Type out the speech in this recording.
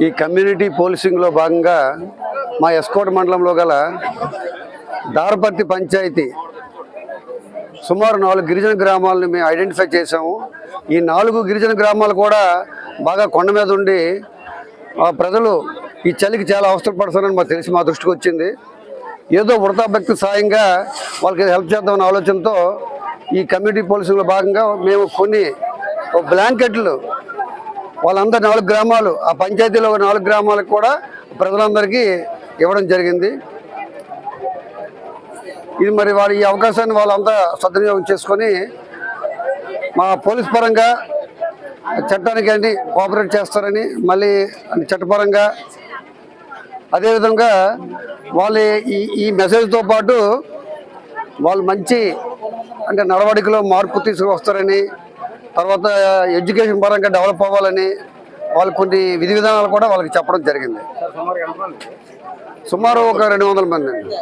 ఈ కమ్యూనిటీ పోలీసింగ్లో భాగంగా మా ఎస్కోట మండలంలో గల దారపర్తి పంచాయతీ సుమారు నాలుగు గిరిజన గ్రామాలను మేము ఐడెంటిఫై చేసాము ఈ నాలుగు గిరిజన గ్రామాలు కూడా బాగా కొండ మీద ఉండి ఆ ప్రజలు ఈ చలికి చాలా అవసరపడుతున్నారని మాకు తెలిసి మా దృష్టికి వచ్చింది. ఏదో వృతాభక్తి సాయంగా వాళ్ళకి హెల్ప్ చేద్దామనే ఆలోచనతో ఈ కమ్యూనిటీ పోలీసులో భాగంగా మేము కొన్ని బ్లాంకెట్లు వాళ్ళందరూ నాలుగు గ్రామాలు ఆ పంచాయతీలో నాలుగు గ్రామాలకు కూడా ప్రజలందరికీ ఇవ్వడం జరిగింది. ఇది మరి వారి ఈ అవకాశాన్ని వాళ్ళంతా సద్వినియోగం చేసుకొని మా పోలీస్ పరంగా చట్టానికి అన్ని కోఆపరేట్ చేస్తారని మళ్ళీ చట్టపరంగా అదేవిధంగా వాళ్ళ ఈ ఈ మెసేజ్తో పాటు వాళ్ళు మంచి అంటే నడవడికలో మార్పు తీసుకువస్తారని తర్వాత ఎడ్యుకేషన్ పరంగా డెవలప్ అవ్వాలని వాళ్ళు కొన్ని విధి విధానాలు కూడా వాళ్ళకి చెప్పడం జరిగింది. సుమారు ఒక రెండు వందల మంది అండి.